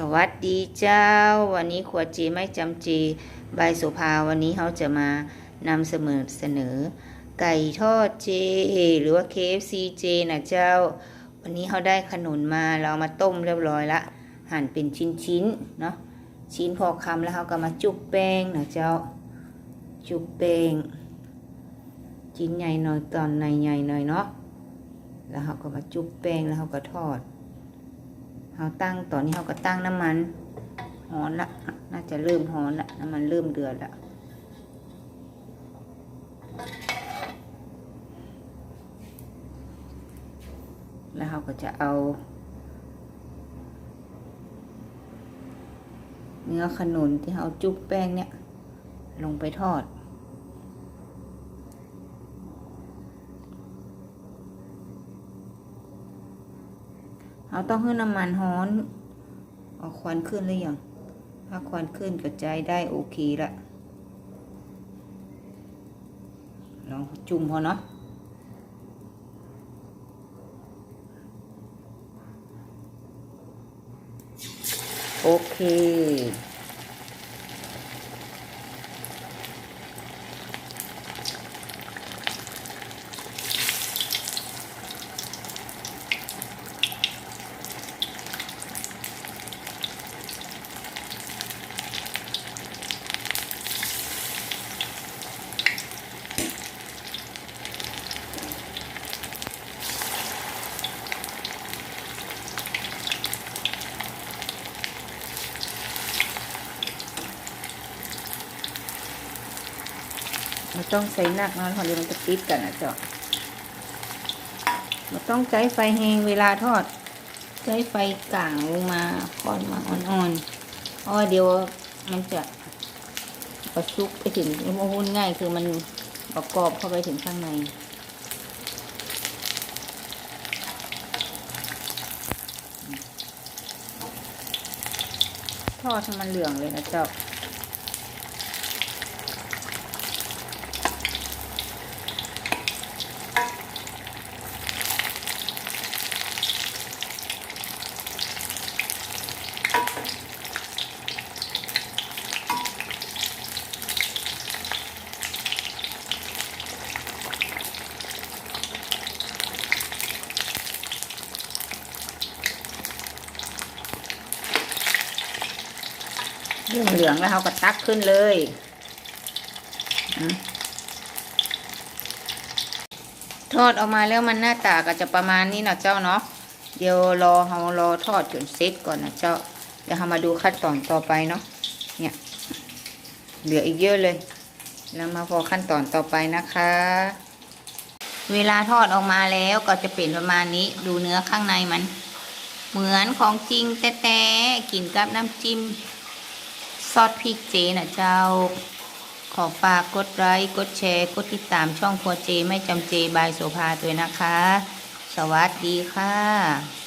สวัสดีเจ้า วันนี้ขวดเจไม่จำเจใบายโสภาวันนี้เขาจะมานำเสนอเสนอ ไก่ทอดเจ หรือว่า KFC เจนะเจ้า วันนี้เขาได้ขนุนมาเราเอามาต้มเรียบร้อยละหั่นเป็นชิ้นๆเนาะชิ้นพอคำแล้วเขาก็มาจุบแป้งนะเจ้า จุบแป้งชิ้นใหญ่หน่อยตอนในใหญ่หน่อยเนาะแล้วเขาก็มาจุบแป้งแล้วเขาก็ทอด เราตั้งตอนนี้เราก็ตั้งน้ำมันหอนละ น่าจะเริ่มหอนละน้ำมันเริ่มเดือดละแล้วเราก็จะเอา เนื้อขนุนที่เราจุ๊บแป้งเนี่ย ลงไปทอด เราต้องให้น้ำมันฮ้อนเอาควันขึ้นหรือยังถ้าควันขึ้นก็ใจได้โอเคละลองจุ่มพอเนาะโอเค ไม่ต้องใส่หนักนะพอเดี๋ยวมันจะติดกันนะจ้าไม่ต้องใช้ไฟแหงเวลาทอด ใช้ไฟกลางลงมาคอนมาอ่อนๆเพราะเดี๋ยวมันจะประชุกไปถึงมันหุ้นง่ายคือมันประกอบเข้าไปถึงข้างในทอดให้มันเหลืองเลยนะเจ้า เรื่องเหลืองแล้วเขาก็ตักขึ้นเลยอทอดออกมาแล้วมันหน้าตาก็จะประมาณนี้นะเจ้าเนาะ เดี๋ยวรอเขารอทอดจนเสร็จก่อนนะเจ้า เดี๋ยวเรามาดูขั้นตอนต่อไปเนาะเนี่ยเหลืออีกเยอะเลยแล้วมาพอขั้นตอนต่อไปนะคะ เวลาทอดออกมาแล้วก็จะเป็นประมาณนี้ดูเนื้อข้างในมัน เหมือนของจริงแต่ๆกินกับน้ำจิ้มซอสพริกเจนะเจ้า ขอฝากกดไลค์กดแชร์ กดติดตามช่องครัวเจ ไม่จำเจบายโสภาด้วยนะคะ สวัสดีค่ะ